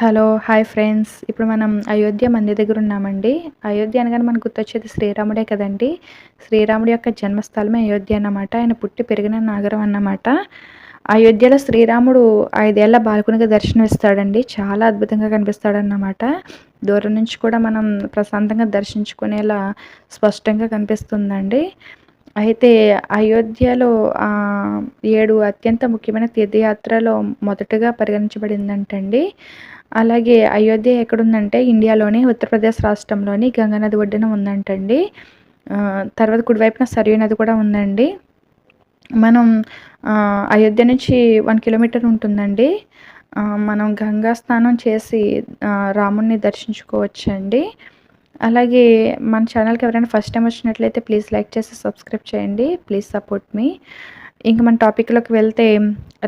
Hello hi friends. ఇప్పుడు మనం అయోధ్య మందిర్ దగ్గర ఉన్నామండి. అయోధ్య అనగానే మనకు గుర్తొచ్చేది శ్రీరాముడే కదండి. శ్రీరాముడి యొక్క జన్మస్థలమే అయోధ్య అన్నమాట. ఆయన పుట్టి పెరిగిన నగరం అన్నమాట. అయోధ్యలో శ్రీరాముడు ఐదేళ్ళ బాలకునిగా దర్శనమిస్తాడండి. చాలా అద్భుతంగా కనిపిస్తాడన్నమాట. దూరం నుంచి కూడా మనం ప్రశాంతంగా దర్శించుకునేలా స్పష్టంగా కనిపిస్తుందండి. అయితే అయోధ్యలో ఏడు అత్యంత ముఖ్యమైన తీర్థయాత్రలో మొదటగా పరిగణించబడిందంటండి. అలాగే అయోధ్య ఎక్కడుందంటే ఇండియాలోని ఉత్తరప్రదేశ్ రాష్ట్రంలోని గంగానది ఒడ్డున ఉందంటండి. తర్వాత కుడివైపున సరియు నది కూడా ఉందండి. మనం అయోధ్య నుంచి వన్ కిలోమీటర్ ఉంటుందండి. మనం గంగా స్నానం చేసి రాముణ్ణి దర్శించుకోవచ్చండి. అలాగే మన ఛానల్కి ఎవరైనా ఫస్ట్ టైం వచ్చినట్లయితే ప్లీజ్ లైక్ చేసి సబ్స్క్రైబ్ చేయండి. ప్లీజ్ సపోర్ట్ మీ ఇంక మన టాపిక్లోకి వెళ్తే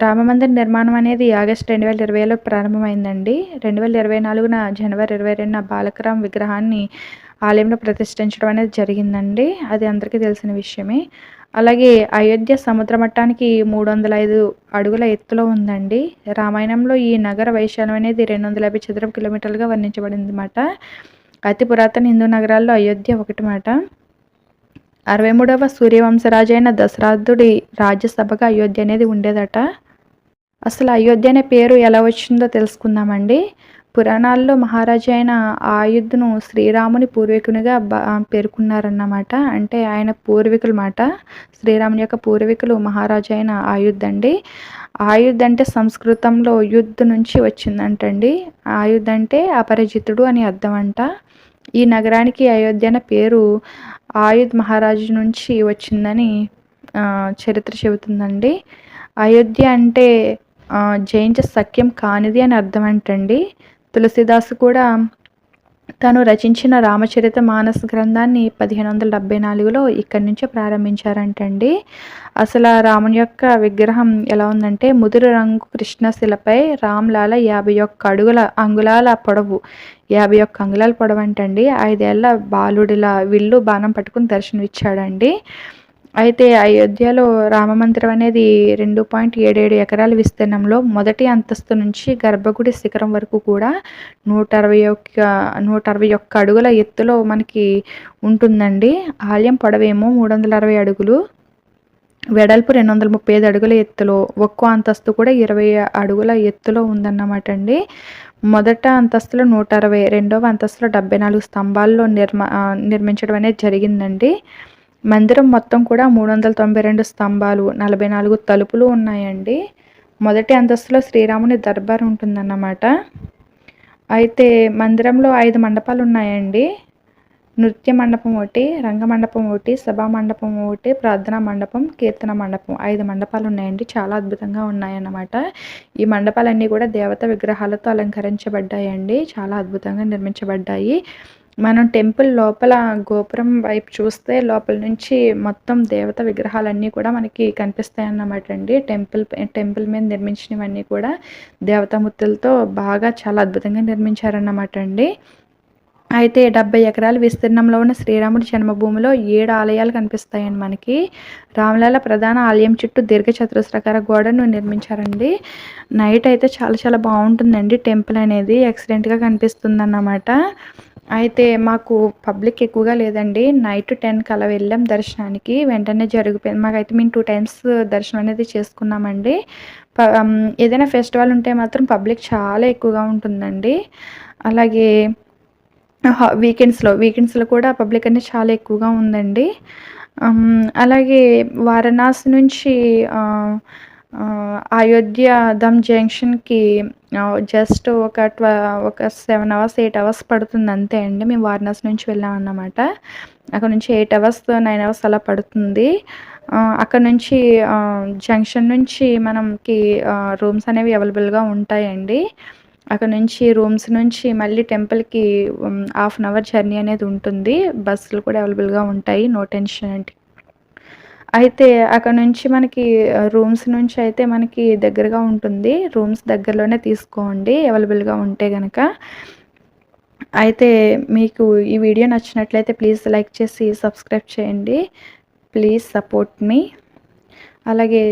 రామమందిర్ నిర్మాణం అనేది ఆగస్ట్ రెండు వేల ఇరవైలో ప్రారంభమైందండి. రెండు వేల ఇరవై నాలుగున జనవరి ఇరవై రెండున బాలకరామ్ విగ్రహాన్ని ఆలయంలో ప్రతిష్ఠించడం అనేది జరిగిందండి. అది అందరికీ తెలిసిన విషయమే. అలాగే అయోధ్య సముద్ర మట్టానికి మూడు వందల ఐదు అడుగుల ఎత్తులో ఉందండి. రామాయణంలో ఈ నగర వైశాల్యం అనేది రెండు వందల యాభై చదరపు కిలోమీటర్లుగా వర్ణించబడింది అన్నమాట అతి పురాతన హిందూ నగరాల్లో అయోధ్య ఒకటి మాట. అరవై మూడవ సూర్యవంశరాజైన దశరథుడి రాజ్యసభగా అయోధ్య అనేది ఉండేదట. అసలు అయోధ్య అనే పేరు ఎలా వచ్చిందో తెలుసుకుందామండి. పురాణాల్లో మహారాజా అయిన ఆయుధ్ను శ్రీరాముని పూర్వీకునిగా పేర్కొన్నారన్నమాట. అంటే ఆయన పూర్వీకుల మాట. శ్రీరాముని యొక్క పూర్వీకులు మహారాజా అయిన ఆయుధ్ అండి ఆయుధ్ అంటే సంస్కృతంలో యుద్ధ నుంచి వచ్చిందంటండి. ఆయుధ్ అంటే అపరిజితుడు అని అర్థం అంట. ఈ నగరానికి అయోధ్య అనే పేరు ఆయుధ్ మహారాజు నుంచి వచ్చిందని చరిత్ర చెబుతుందండి. అయోధ్య అంటే జయించ సఖ్యం కానిది అని అర్థం అంటండి. తులసిదాస్ కూడా తను రచించిన రామచరిత మానస్ గ్రంథాన్ని పదిహేను వందల డెబ్బై నాలుగులో ఇక్కడి నుంచే ప్రారంభించారంటండి. అసలు రాముని యొక్క విగ్రహం ఎలా ఉందంటే ముదురు రంగు కృష్ణశిలపై రామ్లాల యాభై ఒక్క అడుగుల అంగుళాల పొడవు యాభై ఒక్క అంగుళాల పొడవు అంటండి ఐదేళ్ళ బాలుడిలా విల్లు బాణం పట్టుకుని దర్శనమిచ్చాడండి. అయితే అయోధ్యలో రామమందిరం అనేది రెండు పాయింట్ ఏడేడు ఎకరాల విస్తీర్ణంలో మొదటి అంతస్తు నుంచి గర్భగుడి శిఖరం వరకు కూడా నూట అరవై ఒక్క నూట అరవై ఒక్క అడుగుల ఎత్తులో మనకి ఉంటుందండి. ఆలయం పొడవేమో మూడు వందల అరవై అడుగులు వెడల్పు రెండు వందల ముప్పై ఐదు అడుగుల ఎత్తులో ఒక్కో అంతస్తు కూడా ఇరవై అడుగుల ఎత్తులో ఉందన్నమాట అండి. మొదట అంతస్తులో నూట అరవై రెండవ అంతస్తులో డెబ్బై నాలుగు స్తంభాల్లో నిర్మా నిర్మించడం అనేది జరిగిందండి. మందిరం మొత్తం కూడా మూడు వందల తొంభై రెండు స్తంభాలు నలభై నాలుగు తలుపులు ఉన్నాయండి. మొదటి అంతస్తులో శ్రీరాముని దర్బార్ ఉంటుందన్నమాట. అయితే మందిరంలో ఐదు మండపాలు ఉన్నాయండి నృత్య మండపం ఒకటి రంగ మండపం ఒకటి సభా మండపం ఒకటి ప్రార్థనా మండపం కీర్తన మండపం ఐదు మండపాలు ఉన్నాయండి చాలా అద్భుతంగా ఉన్నాయన్నమాట. ఈ మండపాలన్నీ కూడా దేవత విగ్రహాలతో అలంకరించబడ్డాయండి. చాలా అద్భుతంగా నిర్మించబడ్డాయి. మనం టెంపుల్ లోపల గోపురం వైపు చూస్తే లోపల నుంచి మొత్తం దేవత విగ్రహాలన్నీ కూడా మనకి కనిపిస్తాయి అన్నమాట అండి. టెంపుల్ టెంపుల్ మీద నిర్మించినవన్నీ కూడా దేవతామూర్తులతో బాగా చాలా అద్భుతంగా నిర్మించారన్నమాట అండి. అయితే డెబ్బై ఎకరాల విస్తీర్ణంలో ఉన్న శ్రీరాముడి జన్మభూమిలో ఏడు ఆలయాలు కనిపిస్తాయండి మనకి. రామలాల ప్రధాన ఆలయం చుట్టూ దీర్ఘ చతురస్రాకార గోడను నిర్మించారండి. నైట్ అయితే చాలా చాలా బాగుంటుందండి టెంపుల్ అనేది. ఎక్సలెంట్గా కనిపిస్తుంది అన్నమాట అయితే మాకు పబ్లిక్ ఎక్కువగా లేదండి. నైట్ టెన్ అలా వెళ్ళాం దర్శనానికి. వెంటనే జరిగిపోయింది. మాకైతే మేము టూ టైమ్స్ దర్శనం అనేది చేసుకున్నామండి. ఏదైనా ఫెస్టివల్ ఉంటే మాత్రం పబ్లిక్ చాలా ఎక్కువగా ఉంటుందండి. అలాగే వీకెండ్స్లో వీకెండ్స్లో కూడా పబ్లిక్ అనేది చాలా ఎక్కువగా ఉందండి. Um, అలాగే వారణాసి నుంచి అయోధ్య దమ్ జంక్షన్కి జస్ట్ ఒక ట్వ ఒక సెవెన్ అవర్స్ ఎయిట్ అవర్స్ పడుతుంది అంతే అండి. మేము వారణాసి నుంచి వెళ్ళాం అన్నమాట. అక్కడ నుంచి ఎయిట్ అవర్స్ నైన్ అవర్స్ అలా పడుతుంది. అక్కడ నుంచి జంక్షన్ నుంచి మనకి రూమ్స్ అనేవి అవైలబుల్గా ఉంటాయండి. అక్కడ నుంచి రూమ్స్ నుంచి మళ్ళీ టెంపుల్కి హాఫ్ అన్ అవర్ జర్నీ అనేది ఉంటుంది. బస్సులు కూడా అవైలబుల్గా ఉంటాయి. నో టెన్షన్ అంటే అయితే అక్కడ నుంచి మనకి రూమ్స్ నుంచి అయితే మనకి దగ్గరగా ఉంటుంది. రూమ్స్ దగ్గరలోనే తీసుకోండి. అవైలబుల్గా ఉంటే కనుక అయితే మీకు ఈ వీడియో నచ్చినట్లయితే ప్లీజ్ లైక్ చేసి సబ్స్క్రైబ్ చేయండి. ప్లీజ్ సపోర్ట్ మీ. అలాగే